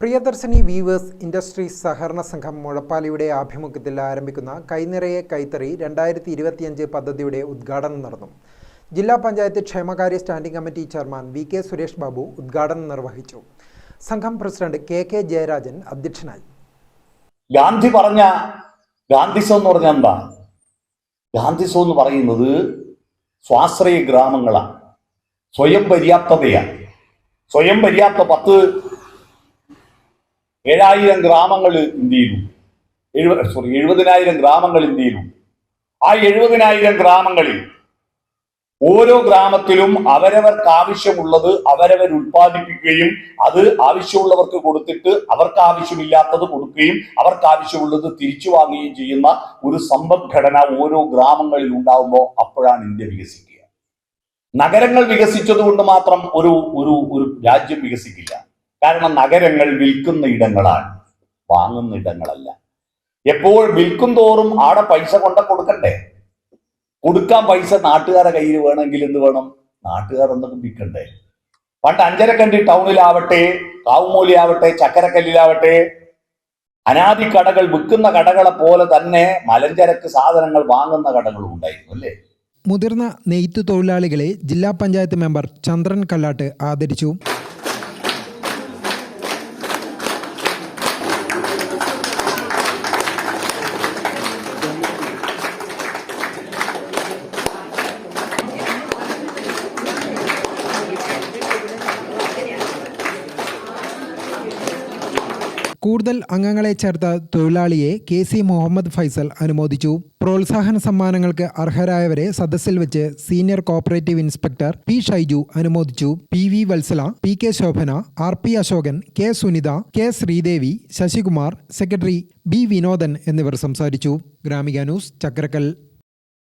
Priyadarshini weavers industries സഹകരണ സംഘം മുഴപ്പാലിയുടെ ആഭിമുഖ്യത്തിൽ ആരംഭിക്കുന്ന കൈനിറയെ കൈത്തറി രണ്ടായിരത്തി ഇരുപത്തിയഞ്ച് പദ്ധതിയുടെ ഉദ്ഘാടനം നടന്നു. ജില്ലാ പഞ്ചായത്ത് ക്ഷേമകാര്യ standing committee chairman V K Suresh Babu ഉദ്ഘാടനം നിർവഹിച്ചു. സംഘം പ്രസിഡന്റ് കെ കെ ജയരാജൻ അധ്യക്ഷനായി. ഗാന്ധി പറഞ്ഞ ഗാന്ധിസോ എന്ന് പറഞ്ഞാൽ എന്താ? ഗാന്ധിസം എന്ന് പറയുന്നത് സ്വാശ്രയ ഗ്രാമങ്ങളാണ്. സ്വയം പര്യാപ്തതയാണ്. സ്വയം പര്യാപ്ത പത്ത് ഏഴായിരം ഗ്രാമങ്ങൾ ഇന്ത്യയിലും എഴുപ സോറി എഴുപതിനായിരം ഗ്രാമങ്ങൾ ഇന്ത്യയിലും ആ എഴുപതിനായിരം ഗ്രാമങ്ങളിൽ ഓരോ ഗ്രാമത്തിലും അവരവർക്ക് ആവശ്യമുള്ളത് അവരവർ ഉൽപ്പാദിപ്പിക്കുകയും അത് ആവശ്യമുള്ളവർക്ക് കൊടുത്തിട്ട് അവർക്ക് ആവശ്യമില്ലാത്തത് കൊടുക്കുകയും അവർക്ക് ആവശ്യമുള്ളത് തിരിച്ചു വാങ്ങുകയും ചെയ്യുന്ന ഒരു സമ്പദ്ഘടന ഓരോ ഗ്രാമങ്ങളിൽ ഉണ്ടാകുമ്പോൾ അപ്പോഴാണ് ഇന്ത്യ വികസിക്കുക. നഗരങ്ങൾ വികസിച്ചത് കൊണ്ട് മാത്രം ഒരു ഒരു ഒരു രാജ്യം വികസിക്കില്ല. കാരണം നഗരങ്ങൾ വിൽക്കുന്ന ഇടങ്ങളാണ്. വാങ്ങുന്ന ഇടങ്ങളല്ല. എപ്പോൾ വിൽക്കും തോറും ആടെ പൈസ കൊണ്ട കൊടുക്കണ്ടേ? കൊടുക്കാൻ പൈസ നാട്ടുകാരുടെ കയ്യിൽ വേണമെങ്കിൽ എന്ത് വേണം? നാട്ടുകാർ എന്തെങ്കിലും വിൽക്കണ്ടേ? പണ്ട് അഞ്ചരക്കണ്ടി ടൗണിലാവട്ടെ കാവുമൂലിയാവട്ടെ ചക്കരക്കല്ലിലാവട്ടെ അനാദി കടകൾ വിൽക്കുന്ന കടകളെ പോലെ തന്നെ മലഞ്ചരക്ക് സാധനങ്ങൾ വാങ്ങുന്ന കടകളും ഉണ്ടായിരുന്നു അല്ലേ? മുതിർന്ന നെയ്ത്ത് തൊഴിലാളികളെ ജില്ലാ പഞ്ചായത്ത് മെമ്പർ ചന്ദ്രൻ കല്ലാട്ട് ആദരിച്ചു. കൂടുതൽ അംഗങ്ങളെ ചേർത്ത തൊഴിലാളിയെ കെ സി മുഹമ്മദ് ഫൈസൽ അനുമോദിച്ചു. പ്രോത്സാഹന സമ്മാനങ്ങൾക്ക് അർഹരായവരെ സദസ്സിൽ വെച്ച് senior cooperative inspector P Shaiju അനുമോദിച്ചു. P V Vatsala P K Shobhana R P Ashokan K Sunitha K Sreedevi Sasikumar secretary B Vinodan എന്നിവർ സംസാരിച്ചു. ഗ്രാമിക ന്യൂസ് ചക്രക്കൽ.